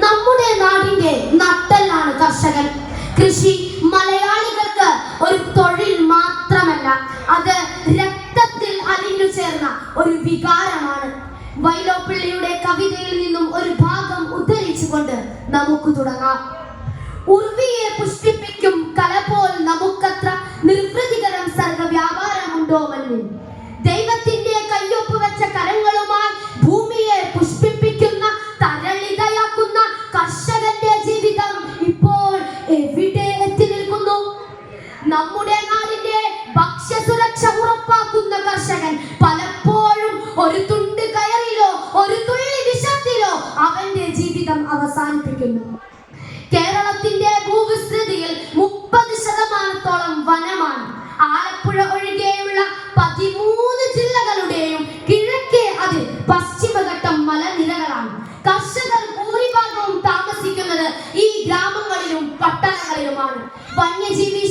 നമ്മുടെ നാടിന്റെ നട്ടെല്ലാണ് കർഷകൻ. കൃഷി മലയാളികൾക്ക് ഒരു തൊഴിൽ മാത്രമല്ല അത് രക്തത്തിൽ അലിഞ്ഞു ചേർന്ന ഒരു വികാരമാണ്. വൈലോപ്പിള്ളിയുടെ കവിതയിൽ നിന്നും ഒരു ഭാഗം ഉദ്ധരിച്ചുകൊണ്ട് നമുക്ക് തുടങ്ങാം. ഉർവിയെ പുഷ്പിപ്പിക്കും കല പോൽ നമുക്കത്ര നിർവൃതികരം സർഗ വ്യാപാരമുണ്ടോ മണ്ണിൽ ഭക്ഷ്യസുരക്ഷ ഉറപ്പാക്കുന്ന കർഷകൻ പലപ്പോഴും ഒരു തുണ്ട് കയറിലോ ഒരു തുള്ളി വിഷത്തിലോ അവന്റെ ജീവിതം അവസാനിപ്പിക്കുന്നു. കേരളത്തിന്റെ ഭൂവിസ്തൃതിയിൽ മുപ്പത് ശതമാനത്തോളം വനമാണ്. ആലപ്പുഴ ഒഴികെയുള്ള പതിമൂന്ന് ജില്ലകളുടെയും കിഴക്കേ അതിൽ പശ്ചിമഘട്ടം മലനിരകളാണ്. കർഷകർ ഭൂരിഭാഗവും താമസിക്കുന്നത് ഈ ഗ്രാമങ്ങളിലും പട്ടണങ്ങളിലുമാണ്. വന്യജീവി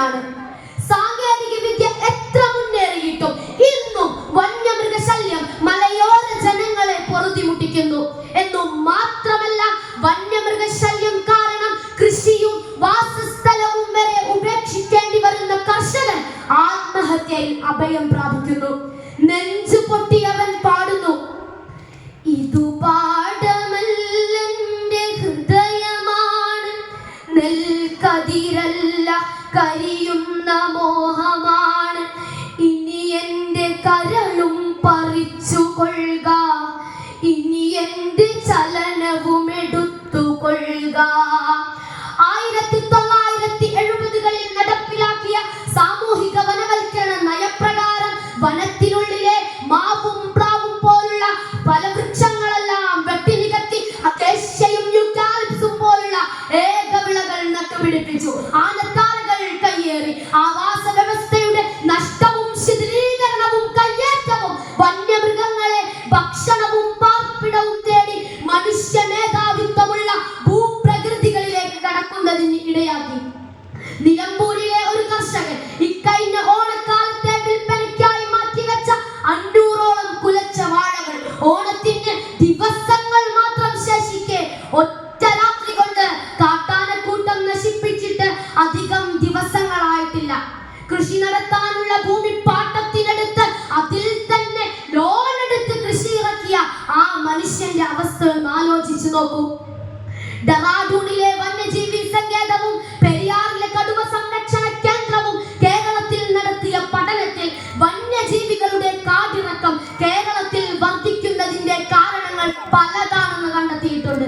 ഭീഷണിയിലാണ് സാങ്കേതിക വിദ്യ എത്ര മുന്നേറിയിട്ടും ഇന്നും വന്യമൃഗശല്യം മലയോര ജനങ്ങളെ പൊറുതിമുട്ടിക്കുന്നു. എന്നും മാത്രമല്ല വന്യമൃഗശല്യം കാരണം കൃഷിയും വാസസ്ഥലവും വരെ ഉപേക്ഷിക്കേണ്ടി വരുന്ന കർഷകൻ ആത്മഹത്യയിൽ അഭയം പ്രാപിക്കുന്നു. കരിയുന്ന മോഹമാണ് ഇനി എന്റെ കരളും പറിച്ചു കൊള്ളുക. ഇനി എന്റെ ചലനവും എടുത്തു കൊള്ളുക. ആയിരത്തി തൊള്ളായിരത്തി എഴുപതുകളിൽ നടപ്പിലാക്കിയ സാമൂഹിക വനവൽക്കരണ നയപ്രകാരം വനത്തിനുള്ളിലെ മാവും പ്രാവും പോലുള്ള പല വൃക്ഷങ്ങളെല്ലാം മനുഷ്യന്റെ ആലോചിച്ചു നോക്കൂ. ഡെറാഡൂണിലെ വന്യജീവി സങ്കേതവും പെരിയാറിലെ കടുവ സംരക്ഷണ കേന്ദ്രവും കേരളത്തിൽ നടത്തിയ പഠനത്തിൽ വന്യജീവികളുടെ കാടിറക്കം കേരളത്തിൽ വർദ്ധിക്കുന്നതിന്റെ കാരണങ്ങൾ പലതാണെന്ന് കണ്ടെത്തിയിട്ടുണ്ട്.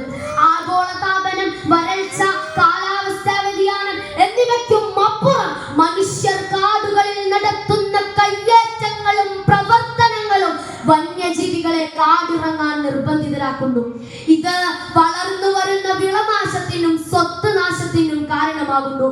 ആഗോളതാപനം വരൾച്ച കാലാവസ്ഥാ വ്യതിയാനം എന്നിവയ്ക്കും അപ്പുറം മനുഷ്യർ കാടുകളിൽ നടത്തുന്ന കയ്യേറ്റങ്ങളും പ്രവർത്തനങ്ങളും വന്യജീവികളെ കാടിറങ്ങാൻ നിർബന്ധിതരാക്കുന്നു ഇത് വളർന്നു വരുന്ന വിളനാശത്തിനും സ്വത്ത് നാശത്തിനും കാരണമാകുന്നു.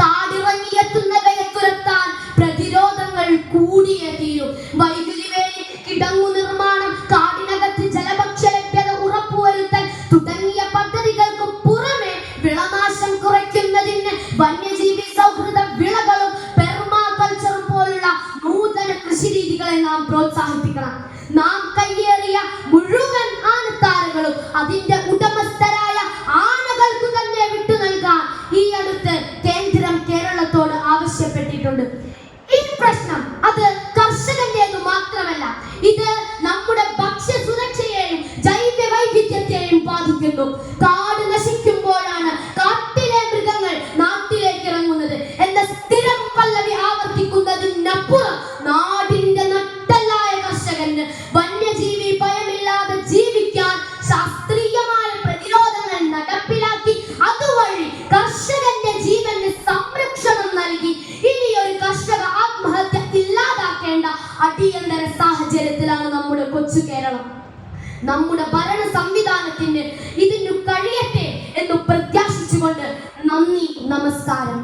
കാടിറങ്ങിയെത്തുന്നവയെ തുരത്താൻ പ്രതിരോധങ്ങൾ കൂടിയേ തീരും. വൈദ്യുതി വേലി കിടങ്ങു നിർമ്മാണം കാടിനകത്ത് ജലഭക്ഷ്യ ലഭ്യത ഉറപ്പുവരുത്തൽ തുടങ്ങിയ പദ്ധതികൾക്ക് പുറമെ വിളനാശം കുറയ്ക്കുന്നതിന് വന്യജീവി സൗഹൃദ വിളകളും പെർമാകൾച്ചറും പോലുള്ള നൂതന കൃഷി രീതികളെ നാം പ്രോത്സാഹിപ്പിക്കണം. നാം ബാധിക്കുന്നു കാട് നശിക്കുമ്പോഴാണ് കാട്ടിലെ മൃഗങ്ങൾ നാട്ടിലേക്ക് ഇറങ്ങുന്നത്. എന്ന സ്ഥിരം പല്ലവി ആവർത്തിക്കുന്നതിനപ്പുറം നാടിന്റെ നട്ടല്ലായ കർഷകന് വന്യജീവി ഭയമില്ലാതെ ജീവിക്കാൻ ശാസ്ത്രീയമായ പ്രതിരോധങ്ങൾ നടപ്പിലാക്കി. അതുവഴി കർഷകന്റെ ജീവന് സംരക്ഷണം നൽകി. ഇനി ഒരു കർഷക ആത്മഹത്യ ഇല്ലാതാക്കേണ്ട അടിയന്തര സാഹചര്യത്തിലാണ് നമ്മുടെ കൊച്ചു കേരളം. നമ്മുടെ ഭരണ സംവിധാനത്തിന് ഇതിനു കഴിയട്ടെ എന്ന് പ്രത്യാശിച്ചുകൊണ്ട് നന്ദി നമസ്കാരം.